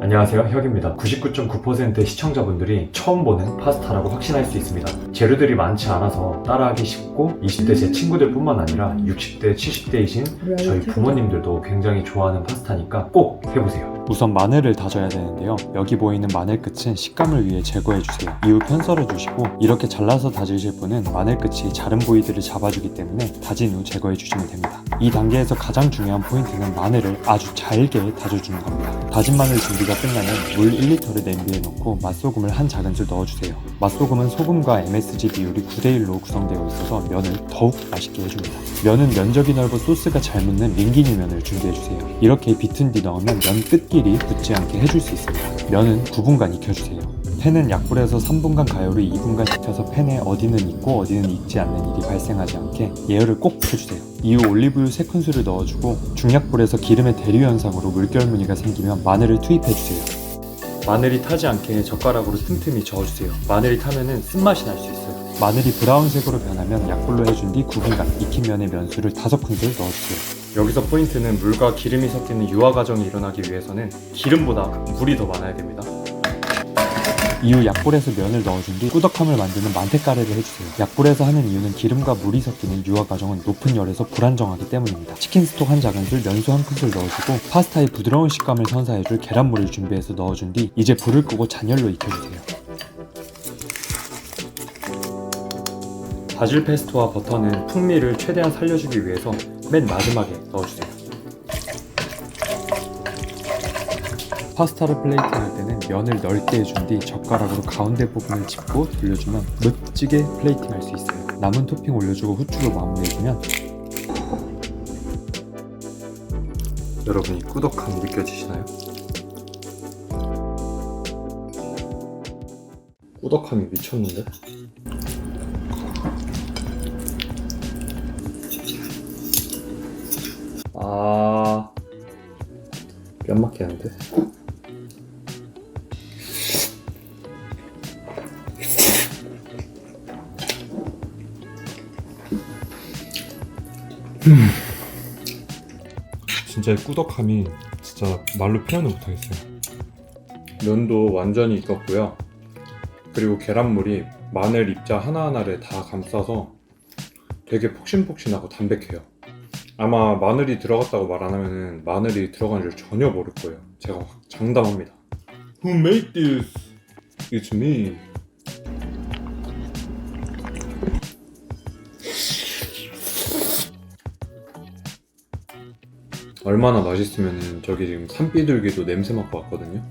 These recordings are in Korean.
안녕하세요 혁입니다 99.9%의 시청자분들이 처음 보는 파스타라고 확신할 수 있습니다 재료들이 많지 않아서 따라하기 쉽고 20대 제 친구들 뿐만 아니라 60대 70대이신 저희 부모님들도 굉장히 좋아하는 파스타니까 꼭 해보세요 우선 마늘을 다져야 되는데요. 여기 보이는 마늘 끝은 식감을 위해 제거해 주세요. 이후 편썰어 주시고 이렇게 잘라서 다지실 분은 마늘 끝이 자른 부위들을 잡아주기 때문에 다진 후 제거해 주시면 됩니다. 이 단계에서 가장 중요한 포인트는 마늘을 아주 잘게 다져주는 겁니다. 다진 마늘 준비가 끝나면 물 1리터를 냄비에 넣고 맛소금을 한 작은술 넣어주세요. 맛소금은 소금과 MSG 비율이 9대1로 구성되어 있어서 면을 더욱 맛있게 해줍니다. 면은 면적이 넓어 소스가 잘 묻는 링기니 면을 준비해주세요. 이렇게 비튼 뒤 넣으면 면 끝끼리 붙지 않게 해줄 수 있습니다. 면은 9분간 익혀주세요. 팬은 약불에서 3분간 가열후 2분간 식혀서 팬에 어디는 익고 어디는 익지 않는 일이 발생하지 않게 예열을 꼭 해주세요. 이후 올리브유 3큰술을 넣어주고 중약불에서 기름의 대류 현상으로 물결 무늬가 생기면 마늘을 투입해주세요. 마늘이 타지 않게 젓가락으로 틈틈이 저어주세요. 마늘이 타면은 쓴맛이 날 수 있어요. 마늘이 브라운색으로 변하면 약불로 해준 뒤 9분간 익힌 면에 면수를 5큰술 넣어주세요. 여기서 포인트는 물과 기름이 섞이는 유화 과정이 일어나기 위해서는 기름보다 물이 더 많아야 됩니다. 이후 약불에서 면을 넣어준 뒤 꾸덕함을 만드는 만테카레를 해주세요. 약불에서 하는 이유는 기름과 물이 섞이는 유화 과정은 높은 열에서 불안정하기 때문입니다. 치킨 스톡 한 작은술, 면수 한 큰술 넣어주고 파스타의 부드러운 식감을 선사해줄 계란물을 준비해서 넣어준 뒤 이제 불을 끄고 잔열로 익혀주세요. 바질 페스토와 버터는 풍미를 최대한 살려주기 위해서 맨 마지막에 넣어주세요. 파스타를 플레이팅할 때는 면을 넓게 해준 뒤 젓가락으로 가운데 부분을 짚고 돌려주면 멋지게 플레이팅할 수 있어요. 남은 토핑 올려주고 후추로 마무리해주면 여러분이 꾸덕함 느껴지시나요? 꾸덕함이 미쳤는데? 아... 뺨 맞게 하는데? 진짜 이 꾸덕함이 진짜 말로 표현을 못하겠어요. 면도 완전히 익었고요. 그리고 계란물이 마늘 입자 하나하나를 다 감싸서 되게 폭신폭신하고 담백해요. 아마 마늘이 들어갔다고 말 안 하면은 마늘이 들어간 줄 전혀 모를 거예요. 제가 확 장담합니다. Who made this? It's me. 얼마나 맛있으면은 저기 지금 산비둘기도 냄새 맡고 왔거든요.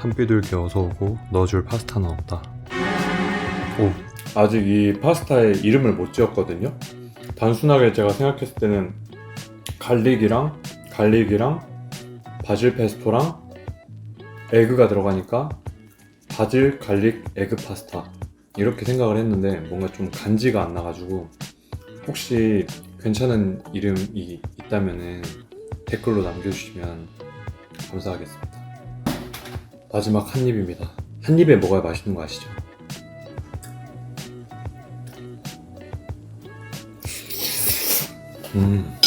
산비둘기 어서 오고 넣어줄 파스타는 없다. 오 아직 이 파스타에 이름을 못 지었거든요. 단순하게 제가 생각했을 때는 갈릭이랑 갈릭이랑 바질 페스토랑 에그가 들어가니까 바질 갈릭 에그 파스타 이렇게 생각을 했는데 뭔가 좀 간지가 안 나가지고 혹시 괜찮은 이름이 있다면은 댓글로 남겨주시면 감사하겠습니다. 마지막 한 입입니다. 한 입에 먹어야 맛있는 거 아시죠? 음.